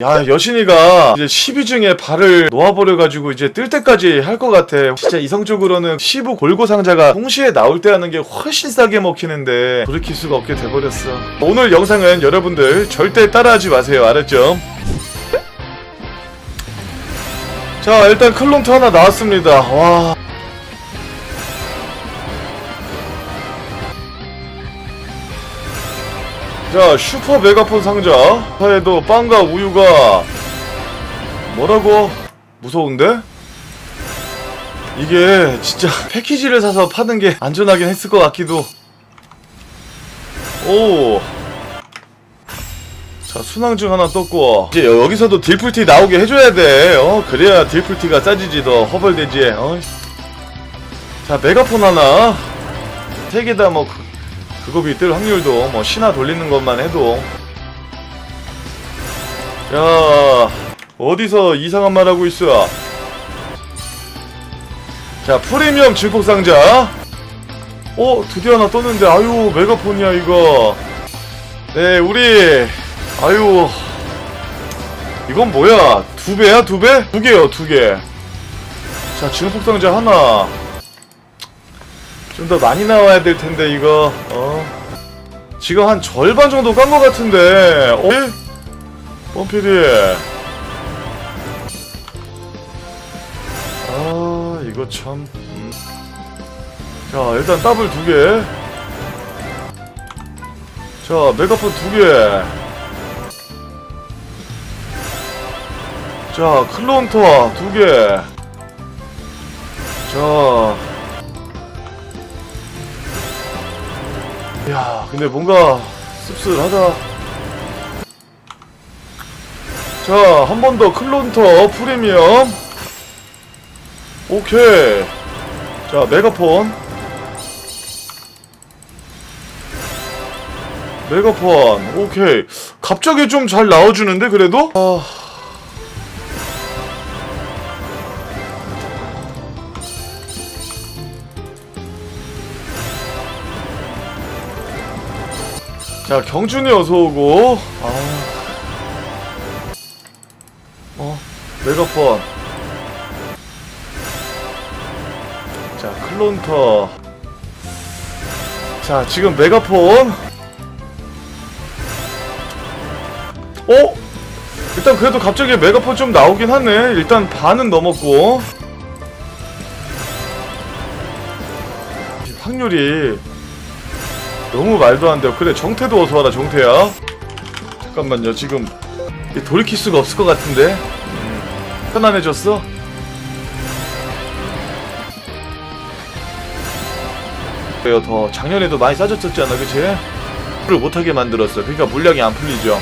야 여신이가 이제 12중에 발을 놓아버려가지고 이제 뜰 때까지 할 것 같아. 진짜 이성적으로는 15 골고 상자가 동시에 나올 때 하는 게 훨씬 싸게 먹히는데 돌이킬 수가 없게 돼버렸어. 오늘 영상은 여러분들 절대 따라하지 마세요. 알았죠? 자 일단 클론트 하나 나왔습니다. 와 자 슈퍼 메가폰 상자 사에도 빵과 우유가 뭐라고 무서운데? 이게 진짜 패키지를 사서 파는 게 안전하긴 했을 것 같기도 오. 자, 순항증 하나 떴고. 이제 여- 여기서도 딜풀티 나오게 해줘야 돼. 어, 그래야 딜풀티가 싸지지, 더 허벌되지. 어. 자, 메가폰 하나. 세 개 다 뭐, 그, 그거 뜰 확률도 뭐, 신화 돌리는 것만 해도. 야, 어디서 이상한 말 하고 있어? 자, 프리미엄 증폭 상자. 어, 드디어 하나 떴는데, 아유, 메가폰이야, 이거. 네, 우리, 아유. 이건 뭐야? 두 배야, 두 배? 두 개요, 두 개. 자, 증폭 상자 하나. 좀 더 많이 나와야 될 텐데, 이거, 어. 지금 한 절반 정도 깐 것 같은데, 어? 예? 뻔필이. 아, 이거 참. 음. 자, 일단 더블 두 개. 자, 메가폰 두 개. 자, 클론터 두 개. 자. 야, 근데 뭔가 씁쓸하다. 자, 한 번 더 클론터 프리미엄. 오케이. 자, 메가폰. 메가폰. 오케이. 갑자기 좀 잘 나와주는데, 그래도? 아. 자, 경준이 어서오고. 아. 어, 메가폰. 자, 클론터. 자, 지금 메가폰. 어? 일단 그래도 갑자기 메가폰 좀 나오긴 하네. 일단 반은 넘었고. 확률이 너무 말도 안 돼요. 그래, 정태도 어서 와라, 정태야. 잠깐만요, 지금 이 돌이킬 수가 없을 것 같은데. 음, 편안해졌어? 그래요, 더 작년에도 많이 싸졌었잖아, 그치? 를 못하게 만들었어. 그러니까 물량이 안 풀리죠.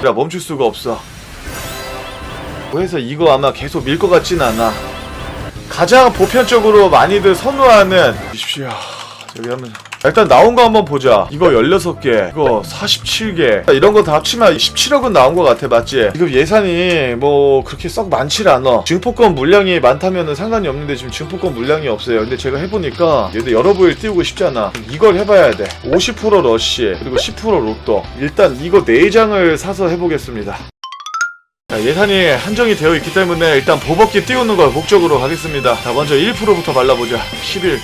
그래, 멈출 수가 없어. 그래서 이거 아마 계속 밀 것 같진 않아. 가장 보편적으로 많이들 선호하는 보십시오. 여기 한번 일단 나온 거 한번 보자. 이거 16개, 이거 47개. 이런 거 다 합치면 17억은 나온 것 같아, 맞지? 지금 예산이 뭐 그렇게 썩 많질 않아. 증폭권 물량이 많다면 상관이 없는데 지금 증폭권 물량이 없어요. 근데 제가 해보니까 얘도 여러 부위를 띄우고 싶잖아. 이걸 해봐야 돼. 50% 러쉬, 그리고 10% 로또. 일단 이거 4장을 사서 해보겠습니다. 자, 예산이 한정이 되어 있기 때문에 일단 보법기 띄우는 걸 목적으로 가겠습니다. 자, 먼저 1%부터 발라보자. 11.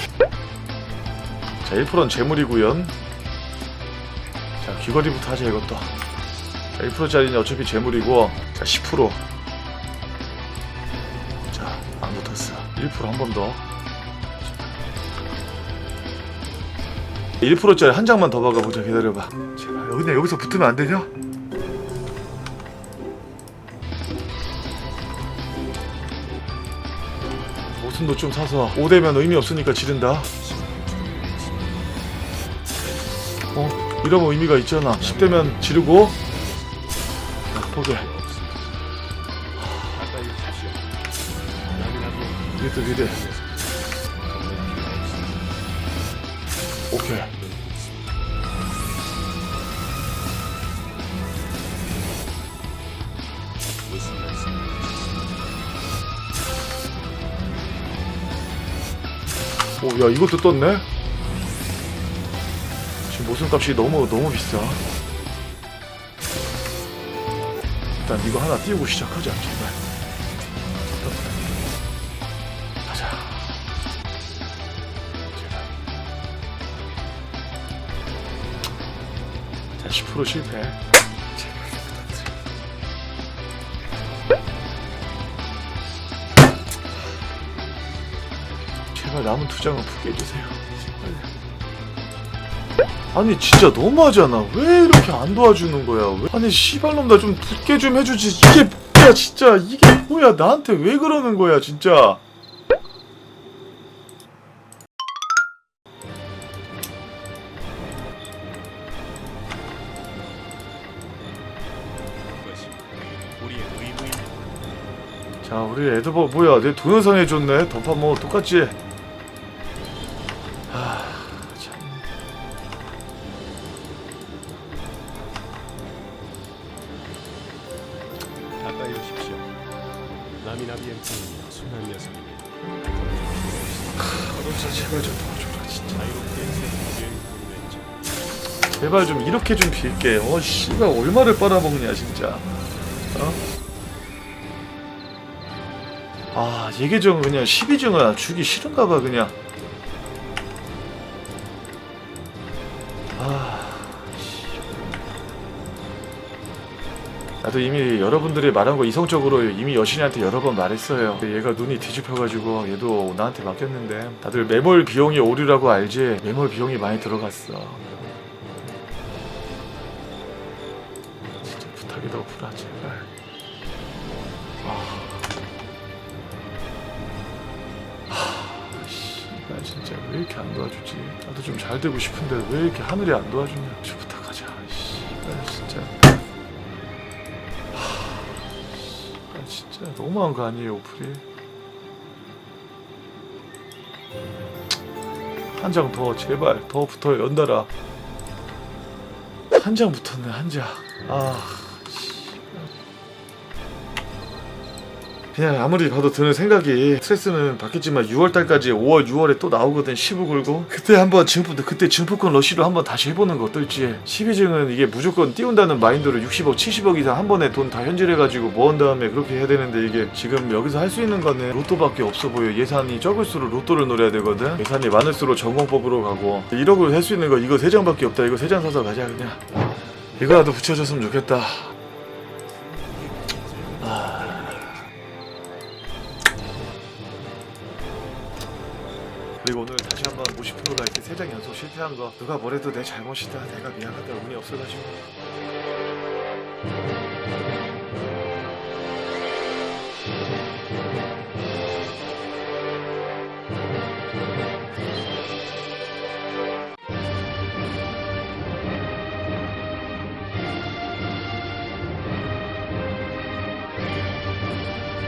자, 1%는 재물이구요. 자, 귀걸이부터 하자, 이것도. 자, 1%짜리는 어차피 재물이고, 자, 10%. 자, 안 붙었어. 1%한 번 더. 1%짜리 한 장만 더 박아보자. 기다려봐. 제발, 여기, 여기서 붙으면 안 되냐? 모순도 좀 사서 5대면 의미 없으니까 지른다. 어, 이러면 의미가 있잖아. 10대면 지르고. 아, 포기. 이것도 미래. 오케이. 오, 야, 이것도 떴네? 모순값이 너무, 너무 비싸. 일단 이거 하나 띄우고 시작하자 제발. 가자. 제발. 자10% 실패. 제발 부탁드려. 제발 남은 투장은 붙게 해주세요. 제발 아니 진짜 너무하잖아. 왜 이렇게 안 도와주는 거야? 왜? 아니 씨발놈 나 좀 붙게 좀 해주지. 이게 뭐야 진짜? 이게 뭐야? 나한테 왜 그러는 거야 진짜. 자 우리 에드버 뭐야? 내 동영상 해줬네. 던파 뭐 똑같지 가까이 오십시오. 나미나비엔트는 순한 녀석이니 진짜 제발 좀 도와줘라 진짜 자유롭게. 제발 좀 이렇게 좀 빌게 어 씨발 얼마를 빨아먹냐 진짜 어? 아 예계정은 그냥 12정은 주기 싫은가 봐 그냥 나도 이미 여러분들이 말한 거 이성적으로 이미 여신이한테 여러 번 말했어요. 얘가 눈이 뒤집혀가지고 얘도 나한테 맡겼는데. 다들 매몰 비용이 오류라고 알지? 매몰 비용이 많이 들어갔어. 진짜 부탁이다 오프라 제발. 아. 하, 씨발 진짜 왜 이렇게 안 도와주지? 나도 좀 잘 되고 싶은데 왜 이렇게 하늘이 안 도와주냐 진짜 너무한 거 아니에요 오프리? 한 장 더 제발. 더 붙어 연달아. 한 장 붙었네 한장. 아 그냥 아무리 봐도 드는 생각이 스트레스는 받겠지만 6월달까지 5월 6월에 또 나오거든 15 걸고. 그때 한번 증포 그때 증포권 러쉬로 한번 다시 해보는 거 어떨지. 12증은 이게 무조건 띄운다는 마인드로 60억 70억 이상 한 번에 돈 다 현질해가지고 모은 다음에 그렇게 해야 되는데 이게 지금 여기서 할 수 있는 거는 로또밖에 없어 보여. 예산이 적을수록 로또를 노려야 되거든. 예산이 많을수록 전공법으로 가고. 1억을 할 수 있는 거 이거 3장밖에 없다. 이거 3장 사서 가자 그냥. 이거라도 붙여줬으면 좋겠다 그리고 오늘 다시 한번 50%가 이렇게 세장 연속 실패한 거 누가 뭐래도 내 잘못이다. 내가 미안하다. 운이 없어가지고